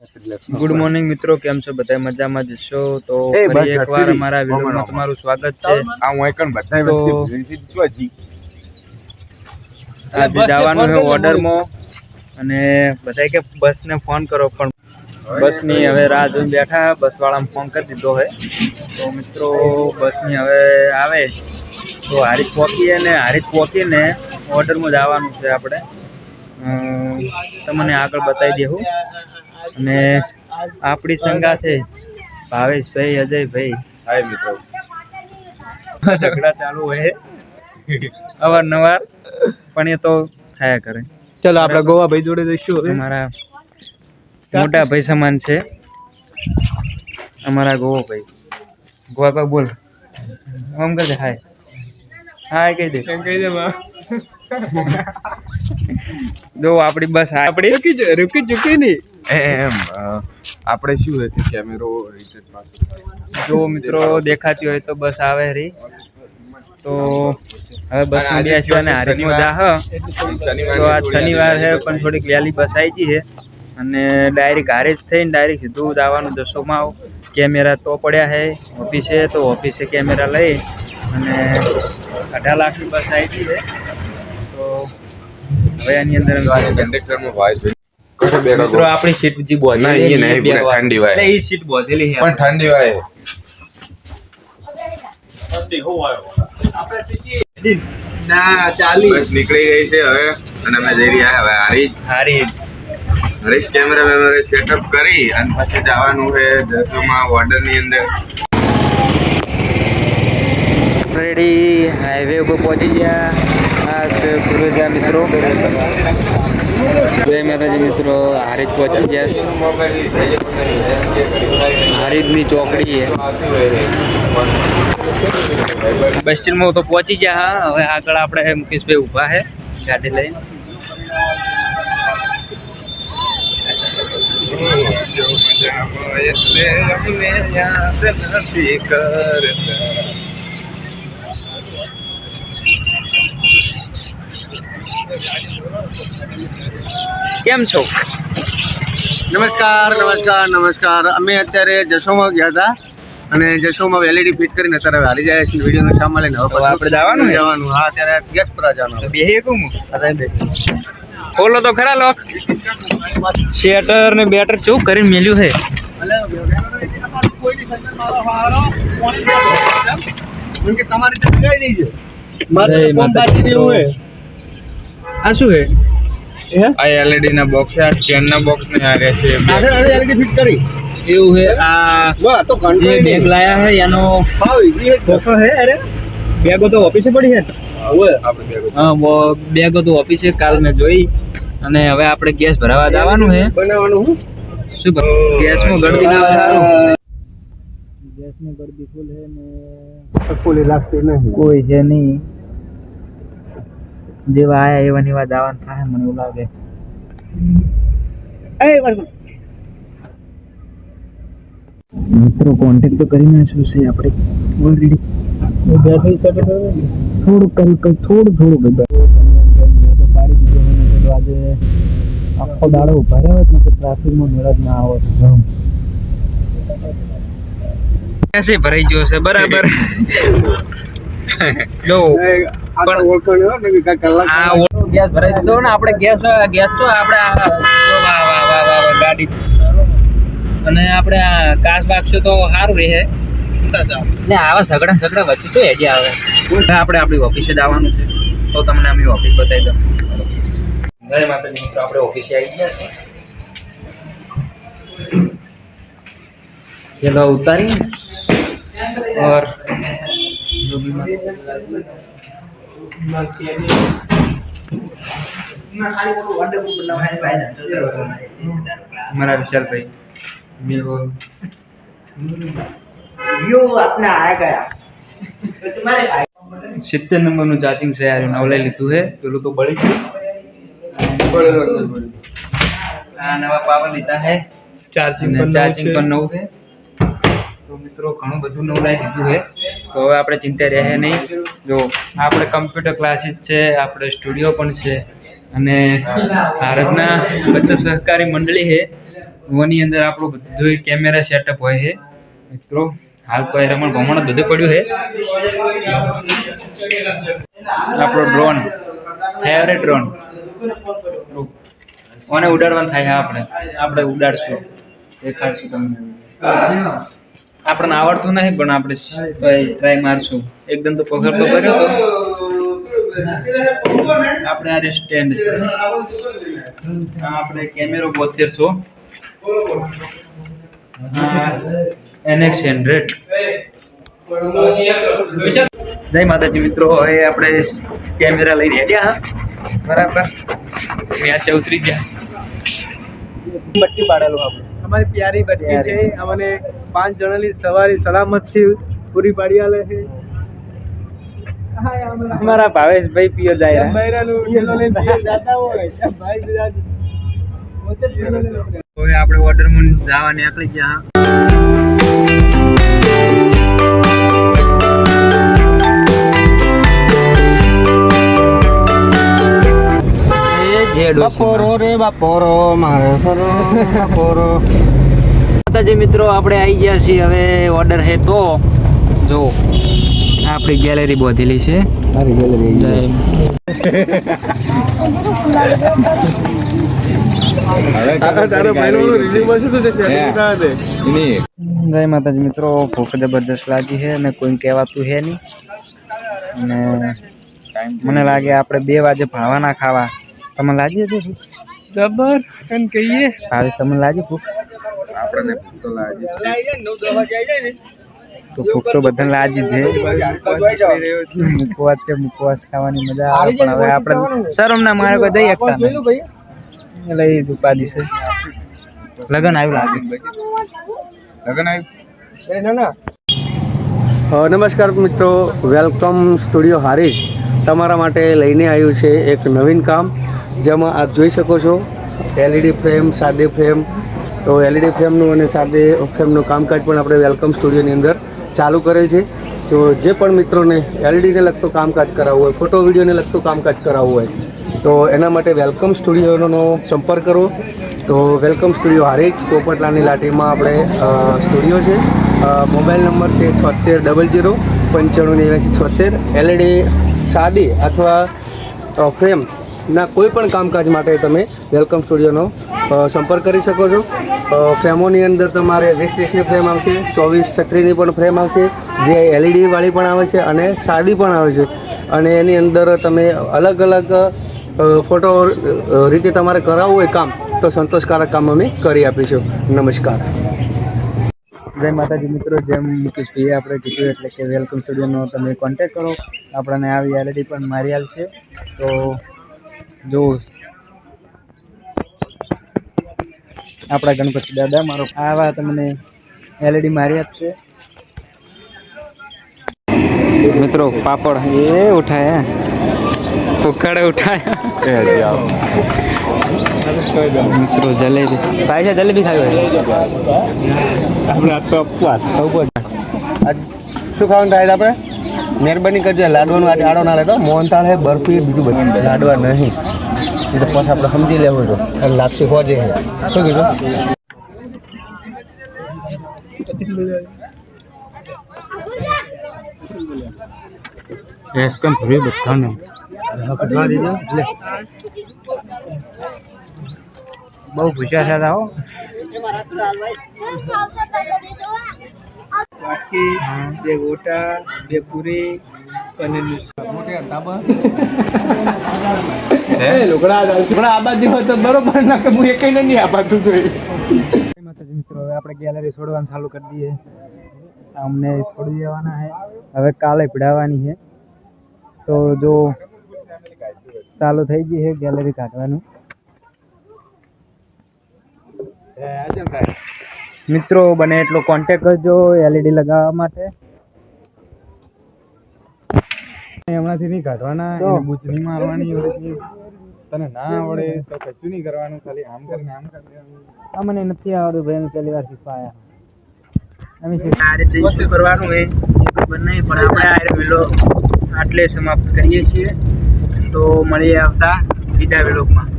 Good morning મિત્રો. કેમ છો? બધા મજામાં જ છો? તો ફરી એકવાર અમારા વિડિયોમાં તમારું સ્વાગત છે. આ હું એકણ બધાય વ્યક્તિ. આજે જવાનું છે ઓર્ડરમાં અને બધા કે બસને ફોન કરો પણ બસની હવે રાહ જોઈને બેઠા. બસ વાળાને ફોન કરી દીધો છે તો મિત્રો બસની હવે આવે. તો હારીજ પહોંચીએ ને હારીજ પહોંચીને ઓર્ડરમાં જવાનું છે આપણે. તમને આગળ બતાવી દેવું અને આપણી સંગાથે ભાવેશભાઈ અજયભાઈ. હાય મિત્રો. ઝઘડા ચાલુ હોય. અવારનવાર પણ એ તો થયા કરે. ચલો આપણે ગોવા ભાઈ જોડે જઈશું હવે. અમારા મોટા ભાઈ સમાન છે. અમારા ગોવા ભાઈ ગોવા ભાઈ બોલ. આમ કહી હાય. હાય કહી દે. એમ કહી દે બા. જો આપણી બસ આપણી રૂકી જ રૂકી ચૂકી નહીં. એમ આપણે શું હતું કેમેરો રિચાર્જ પાસે જો મિત્રો દેખાતી હોય તો બસ આવે રહી તો હવે બસમાં છે અને હારી મજા હ. તો આજ શનિવાર છે પણ થોડીક વહેલી બસ આવી ગઈ છે. અને ડાયરેક્ટ હારે જ થઈને ડાયરેક્ટ સીધું જવાનું દસોમાં આવ કેમેરા તો પડ્યા છે ઓફિસે તો ઓફિસે કેમેરા લઈ. અને અઢાર લાખની બસ આવી ગઈ છે. હવે એની અંદર. કંડક્ટરમાં છે. મિત્રો આપણી સીટ જે બોધેલી નહીં. ઠંડી વાય. એ સીટ બોધેલી છે પણ ઠંડી વાય. ના ચાલી. બસ નીકળી ગઈ છે હવે અને અમે જઈ રહ્યા હવે હારીજ હારી હારીજ કેમેરા વેમેરા સેટઅપ કરી અને પછી જવાનું છે દસોમાં ઓર્ડરની અંદર. રેડી હાઈવે ઉપર પહોંચી ગયા આ છે પૂર્વજા મિત્રો જય માતાજી મિત્રો હારીજ પહોંચી ગયા છે. હારીજની ચોકડી છે બસ સ્ટેન્ડમાં તો પહોંચી ગયા હા હવે આગળ આપણે મુકેશભાઈ ઊભા છે ગાડી લઈને કેમ છો? નમસ્કાર નમસ્કાર નમસ્કાર. અમે અત્યારે જશોમાં ગયા હતા અને જશોમાં વેલિડી ફિટ કરીને અત્યારે હારી જાય છે વિડીયોનો સામાન લઈને હવે આપણે જવાનું જવાનું. હા અત્યારે ગેસ પર જવાનું. એકું બે. ખોલો તો ખરા લોક. શેટર ને બેટર ચૂક કરીને મેલ્યું છે. તમારી આ શું છે? હે આ એલઈડી ના બોક્સ છે આ સ્ટેન્ડ ના બોક્સ ને આ રહેશે આગળ આગળ એલઈડી ફિટ કરી. એવું છે આ વાહ તો જે બેગ લાયા હે એનો ભાવ ઈ એક હે અરે. બેગો તો ઓફિસે પડી છે હવે આપણે બેગો હા બેગો તો ઓફિસે કાલ મેં જોઈ. અને હવે આપણે ગેસ ભરાવા જવાનું છે બનાવવાનું હું? શું ગેસ ગેસમાં ગળદી ના સારું. ગેસમાં ગળદી ફૂલ હે ને? ફૂલ લાગતી નહીં કોઈ છે નહીં. જેવા આયા એવાની વાત આવવાનું થાય મને એવું લાગે. મિત્રો કોન્ટેક્ટ તો કરી નાખ્યું છે આપણે. ઓલરેડી થોડુંક કરી થોડું થોડું બધા તો પાડી દીધો હોય ને તો આજે આખો દાડો ઊભા રહ્યો હોત ને તો ટ્રાફિકમાં મેળ જ ના આવત કેસે ભરાઈ ગયો છે? બરાબર. જો. આ તો ઓળખાણ હો ને કે કાંઈ કલાક આ ઓલો ગેસ ભરાઈ દીધો ને આપણે ગેસ ગેસ તો આપણે આ વાહ વાહ વાહ વાહ વાહ ગાડી અને આપણે આ કાચ બાકશો તો સારું રહે એટલે આવા ઝઘડા ઝઘડા વચ્ચે તો હેડી આવે હવે આપણે આપણી ઓફિસે જવાનું છે તો તમને અમે ઓફિસ બતાવી દઉં જય માતાજી મિત્રો આપણે ઓફિસે આવી ગયા છે चलो उतारी और जो भी મારા વિશાલભાઈ મેલબોર્ન. યુ આપના આ ગયા. તમારે સિત્તેર નંબરનું ચાર્જિંગ છે નવલાઈ લીધું છે. પેલું તો બળી ગયું. આ નવા પાવર લીધા હે ચાર્જિંગ ચાર્જિંગ પણ નવું છે. તો મિત્રો ઘણું બધું નવલાઈ લીધું હે તો હવે આપણે ચિંતા રહે નહીં. જો, આપણે કમ્પ્યુટર ક્લાસીસ છે, આપણે સ્ટુડિયો પણ છે અને ભારતના બચ્ચા સહકારી મંડળી છે. ઓની અંદર આપણું બધું કેમેરા સેટઅપ હોય છે. મિત્રો, હાલ તો રમણ ભમણ બધું પડ્યું છે. આપણો ડ્રોન ફેવરેટ ડ્રોન ઓને ઉડાડવાનું થાય છે આપણે? આપણે ઉડાડશું. દેખાડશું તમને. આપણને આવડતું નહીં પણ આપણે ટ્રાય મારશું. એકદમ તો પકડતો કર્યો તો. આપણે આ સ્ટેન્ડ છે. આપણે કેમેરો બોતેરસો. એનએક્સ હંડ્રેડ જય માતાજી મિત્રો હવે આપણે કેમેરા લઈ રહ્યા હા. બરાબર. મેચ ઉતરી ગયા બટ્ટી પાડેલું આપણે. અમારી પ્યારી બટ્ટી છે. અમને પાંચ જણાની સવારી સલામતથી પૂરી પાડી આલે છે. અમારા ભાવેશભાઈ પીઓ જાય હવે આપણે ઓર્ડર મૂન જવા નીકળી ગયા. એ જે બપોરો રે માતાજી મિત્રો આપણે આવી ગયા છીએ હવે ઓર્ડર હે તો. જો આપણી ગેલેરી બોધેલી છે. મારી ગેલેરી જય માતાજી મિત્રો ભૂખ જબરદસ્ત લાગી છે અને કોઈ કહેવાતું છે નહીં. અને મને લાગે આપણે બે વાગે ભાવાના ખાવા. તમને લાગી હતી જબર કહીએ. ભાવેશ તમને લાગી ભૂખ? આપણને ભૂખ તો લાગે તો ભૂખ તો બધાને લાગી જ છે. મુકવાસ છે મુકવાસ ખાવાની મજા આવે પણ હવે આપણે શરમ ના મારે કોઈ દઈ શકતા નહીં એટલે એ ઉપાધિ છે. લગન આવ્યું લાગે. લગન આવ્યું? નમસ્કાર મિત્રો. વેલકમ સ્ટુડિયો હારીશ તમારા માટે લઈને આવ્યું છે એક નવીન કામ. જેમાં આપ જોઈ શકો છો. એલઈડી ફ્રેમ સાદી ફ્રેમ તો એલઈડી ફ્રેમનું અને સાથે ફ્રેમનું કામકાજ પણ આપણે વેલકમ સ્ટુડિયોની અંદર ચાલુ કરેલ છે. તો જે પણ મિત્રોને એલઈડીને લગતું કામકાજ કરાવવું હોય ફોટો વિડીયોને લગતું કામકાજ કરાવવું હોય તો એના માટે વેલકમ સ્ટુડિયોનો સંપર્ક કરો. તો વેલકમ સ્ટુડિયો હારેજ પોપટલાની લાટીમાં આપણે સ્ટુડિયો છે. મોબાઈલ નંબર છે છોતેર ડબલ જીરો પંચાણું નેવ્યાસી છોતેર. એલઈડી સાદી અથવા અ, ફ્રેમના કોઈ પણ કામકાજ માટે તમે વેલકમ સ્ટુડિયોનો સંપર્ક કરી શકો છો. ફ્રેમોની અંદર તમારે વીસ ત્રીસની ફ્રેમ આવશે, ચોવીસ છત્રીની પણ ફ્રેમ આવશે, જે એલઈડીવાળી પણ આવે છે અને સાદી પણ આવે છે. અને એની અંદર તમે અલગ અલગ ફોટો રીતે તમારે કરાવવું હોય કામ, તો સંતોષકારક કામ અમે કરી આપીશું. નમસ્કાર. જય માતાજી મિત્રો, જેમ મુકેશભાઈએ આપણે કીધું એટલે કે વેલકમ સ્ટુડિયોનો તમે કોન્ટેક કરો. આપણને આવી એલઈડી પણ મારી છે. તો જો. આપણા ગણપતિ દાદા મારો આવા તમને એલઈડી મારી આપશે. મિત્રો પાપડ એ ઉઠાયા ઉખાડે ઉઠાયા. મિત્રો જલેબી. ભાઈ છે જલેબી ખાવી હોય? આપણે આ તો ઉપવાસ. ઉપવાસ. આજ શું ખાવાનું થાય આપણે? મહેરબાની કરજો લાડવાનો આજે આડો ના લેતો મોહનથાળ હે બરફી બીજું બધું. લાડવા નહીં. એ તો પછી આપણે સમજી લેવું તો. લાપસી હોજે છે શું કીધું? રેસ્કમ ભર્યું બધાને. બહુ ભૂસ્યા છે આવો બાકી બે ગોટા બે પૂરી પનીરનું માતાજી મિત્રો હવે આપણે ગેલેરી છોડવાનું ચાલુ કરી દઈએ. અમને છોડી દેવાના છે. હવે કાલે પીડાવવાની છે. તો જો ચાલુ થઈ ગઈ છે ગેલેરી કાઢવાનું. મિત્રો બને એટલો કોન્ટેક કરજો એલઈડી લગાવવા માટે. હમણાંથી નહીં કાઢવાના. નહીં મારવાની તને ના આવડે તો કશું નહીં કરવાનું ખાલી આમ કરીને આમ કરી આ મને નથી આવડતું ભાઈ અમે પહેલી વાર શીખવાયા. અમે શીખ- આ રીતે શું કરવાનું હોય એ ખબર નહીં પણ આપણે આ વિલો આટલે સમાપ્ત કરીએ છીએ. તો મળીએ આવતા બીજા વિલોકમાં